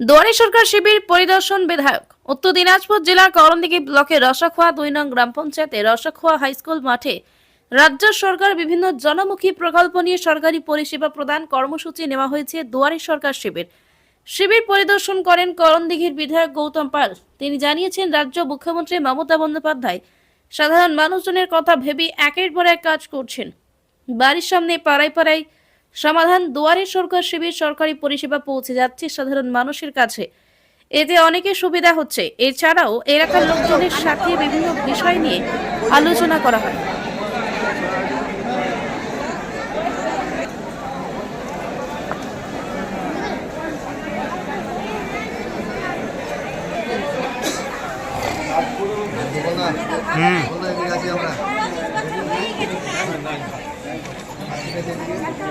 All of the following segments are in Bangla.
দুয়ারে সরকার শিবির পরিদর্শন বিধায়ক। উত্তর দিনাজপুর জেলার করণদিঘি ব্লকের রসাখোয়া দুই নং গ্রাম পঞ্চায়েতে রসাখোয়া হাইস্কুল মাঠে রাজ্য সরকার বিভিন্ন জনমুখী প্রকল্প নিয়ে সরকারি পরিষেবা প্রদান কর্মসূচি নেওয়া হয়েছে দুয়ারে সরকার শিবির। শিবির পরিদর্শন করেন করণদিঘির বিধায়ক গৌতম পাল। তিনি জানিয়েছেন, রাজ্য মুখ্যমন্ত্রী মমতা বন্দ্যোপাধ্যায় সাধারণ মানুষজনের কথা ভেবে একের পর এক কাজ করছেন। বাড়ির সামনে পাড়ায় পাড়ায় সমাধান দুয়ারে সরকার শিবির সরকারি পরিষেবা পৌঁছে যাচ্ছে সাধারণ মানুষের কাছে। এতে অনেকের সুবিধা হচ্ছে। এছাড়াও এলাকার লোকজনের সাথে বিভিন্ন বিষয় নিয়ে আলোচনা করা হয়।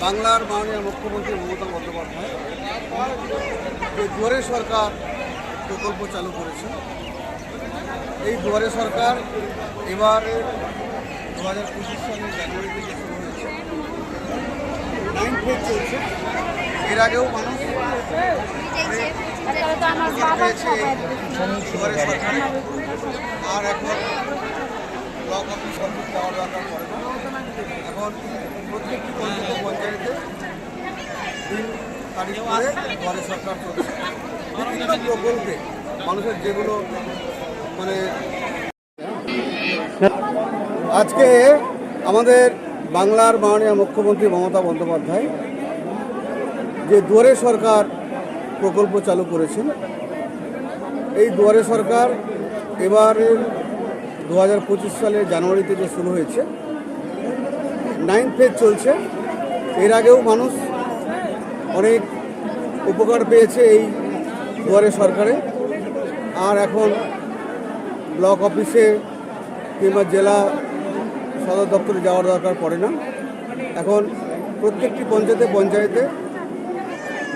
বাংলার মাননীয় মুখ্যমন্ত্রী মমতা বন্দ্যোপাধ্যায় যে দুয়ারে সরকার প্রকল্প চালু করেছে এই দুয়ারে সরকার এবার দু হাজার পঁচিশ সালের জানুয়ারি থেকে শুরু হয়েছে। এর আগেও মানুষ দুয়ারে সরকারে আর এখন ব্লক অফিস অফিস যাওয়ার দরকার পড়ে এখন প্রত্যেকটি পঞ্চায়েত দিন তারিখ করে সরকার বিভিন্ন প্রকল্পে মানুষের যেগুলো মানে আজকে আমাদের বাংলার মাননীয় মুখ্যমন্ত্রী মমতা বন্দ্যোপাধ্যায় যে দুয়ারে সরকার প্রকল্প চালু করেছেন, এই দুয়ারে সরকার এবারের দু হাজার সালের জানুয়ারি থেকে শুরু হয়েছে। নাইন ফেজ চলছে। এর আগেও মানুষ অনেক উপকার পেয়েছে এই দুয়ারে সরকারে। আর এখন ব্লক অফিসে কিংবা জেলা সদর দপ্তরে যাওয়ার দরকার পড়ে না। এখন প্রত্যেকটি পঞ্চায়েতে পঞ্চায়েতে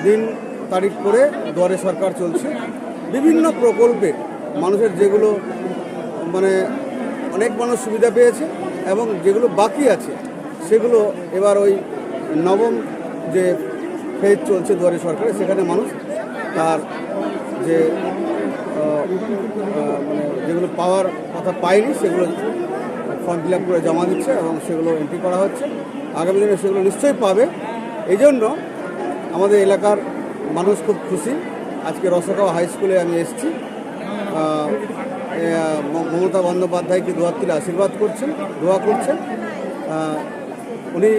দিন তারিখ করে দুয়ারে সরকার চলছে। বিভিন্ন প্রকল্পে মানুষের যেগুলো মানে অনেক মানুষ সুবিধা পেয়েছে এবং যেগুলো বাকি আছে, সেগুলো এবার ওই নবম যে ফেজ চলছে দুয়ারে সরকারে। সেখানে মানুষ তার যে মানে যেগুলো পাওয়ার কথা পায়নি, সেগুলো ফর্ম ফিল আপ করে জমা দিচ্ছে এবং সেগুলো এন্ট্রি করা হচ্ছে। আগামী দিনে সেগুলো নিশ্চয়ই পাবে। এই জন্য আমাদের এলাকার মানুষ খুব খুশি। আজকে রসগাঁও হাই স্কুলে আমি এসেছি। মমতা বন্দ্যোপাধ্যায়কে দুয়ার তুলে আশীর্বাদ করছেন, দোয়া করছেন। উনি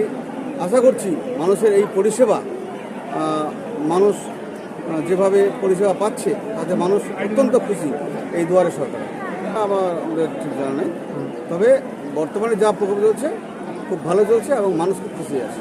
আশা করছি মানুষের এই পরিষেবা মানুষ যেভাবে পরিষেবা পাচ্ছে তাতে মানুষ অত্যন্ত খুশি এই দুয়ারে সরকার। আবার আমাদের ঠিক জানা নেই। তবে বর্তমানে যা প্রকল্প চলছে খুব ভালো চলছে এবং মানুষ খুব খুশি আছে।